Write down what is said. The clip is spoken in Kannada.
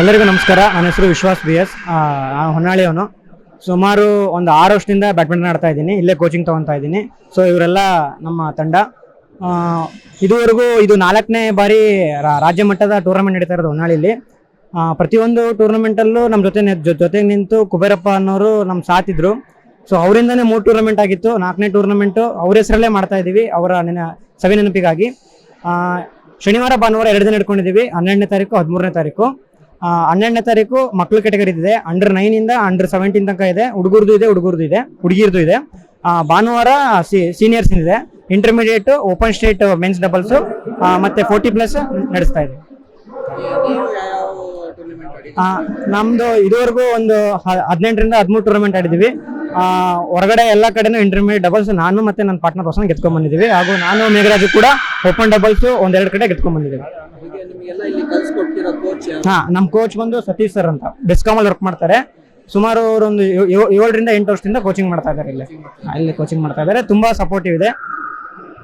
ಎಲ್ಲರಿಗೂ ನಮಸ್ಕಾರ. ನನ್ನ ಹೆಸರು ವಿಶ್ವಾಸ್ ಬಿ ಎಸ್ ನಾನು ಹೊನ್ನಾಳಿಯವನು. ಸುಮಾರು ಒಂದು ಆರು ವರ್ಷದಿಂದ ಬ್ಯಾಡ್ಮಿಂಟನ್ ಆಡ್ತಾ ಇದ್ದೀನಿ. ಇಲ್ಲೇ ಕೋಚಿಂಗ್ ತೊಗೊತಾ ಇದ್ದೀನಿ. ಸೊ ಇವರೆಲ್ಲ ನಮ್ಮ ತಂಡ. ಇದುವರೆಗೂ ಇದು ನಾಲ್ಕನೇ ಬಾರಿ ರಾಜ್ಯ ಮಟ್ಟದ ಟೂರ್ನಮೆಂಟ್ ನಡೀತಾ ಇರೋದು ಹೊನ್ನಾಳಿಯಲ್ಲಿ ಪ್ರತಿಯೊಂದು ಟೂರ್ನಮೆಂಟಲ್ಲೂ ನಮ್ಮ ಜೊತೆ ಜೊತೆಗೆ ನಿಂತು ಕುಬೇರಪ್ಪ ಅನ್ನೋರು ನಮ್ಮ ಸಾತಿದ್ರು. ಸೊ ಅವರಿಂದನೇ ಮೂರು ಟೂರ್ನಮೆಂಟ್ ಆಗಿತ್ತು. ನಾಲ್ಕನೇ ಟೂರ್ನಮೆಂಟು ಅವ್ರ ಹೆಸರಲ್ಲೇ ಮಾಡ್ತಾ ಇದ್ದೀವಿ. ಅವರ ನೆನ ಸವಿ ನೆನಪಿಗಾಗಿ ಆ, ಶನಿವಾರ ಭಾನುವಾರ ಎರಡು ದಿನ ಇಟ್ಕೊಂಡಿದ್ದೀವಿ ಹನ್ನೆರಡನೇ ತಾರೀಕು ಹದಿಮೂರನೇ ತಾರೀಕು. ಹನ್ನೆರಡನೇ ತಾರೀಕು ಮಕ್ಕಳು ಕೆಟಗರಿ ಇದೆ. ಅಂಡರ್ ನೈನ್ ಇಂದ ಅಂಡರ್ ಸೆವೆಂಟೀನ್ ತನಕ ಇದೆ. ಹುಡುಗರದು ಇದೆ ಹುಡುಗರದು ಇದೆ ಹುಡುಗಿರದು ಇದೆ. ಭಾನುವಾರ ಸೀನಿಯರ್ಸ್ ಇದೆ. Intermediate open state men's doubles ಮತ್ತೆ ಫೋರ್ಟಿ ಪ್ಲಸ್ ನಡೆಸ್ತಾ ಇದೆ. ನಮ್ದು ಇದುವರೆಗೂ ಒಂದು ಹದಿನೆಂಟರಿಂದ ಹದಿಮೂರು ಟೂರ್ನಮೆಂಟ್ ಆಡಿದ್ದೀವಿ. ಆ, ಹೊರಗಡೆ ಎಲ್ಲ ಕಡೆನೂ ಇಂಟರ್ಮೀಡಿಯೇಟ್ ಡಬಲ್ಸ್ ನಾನು ಮತ್ತೆ ನನ್ನ ಪಾರ್ಟ್ನರ್ ಹೊಸ ಗೆದ್ಕೊಂಡ್ ಬಂದಿದ್ದೀವಿ. ಹಾಗೂ ನಾನು ಮೇಘರಾಜು ಕೂಡ ಓಪನ್ ಡಬಲ್ಸ್ ಒಂದೆರಡು ಕಡೆ ಗೆದ್ಕೊಂಡ್ ಬಂದಿದ್ದೀವಿ. ಹಾ ನಮ್ಮ ಕೋಚ್ ಬಂದು ಸತೀಶ್ ಸರ್ ಅಂತ. ಬೆಸ್ಕಾಮ್ ಅಲ್ಲಿ ವರ್ಕ್ ಮಾಡ್ತಾರೆ. ಸುಮಾರು ಅವರೊಂದು ಏಳರಿಂದ ಎಂಟು ವರ್ಷದಿಂದ ಕೋಚಿಂಗ್ ಮಾಡ್ತಾ ಇದ್ದಾರೆ ಇಲ್ಲಿ. ಅಲ್ಲಿ ಕೋಚಿಂಗ್ ಮಾಡ್ತಾ ಇದ್ದಾರೆ. ತುಂಬಾ ಸಪೋರ್ಟಿವ್ ಇದೆ.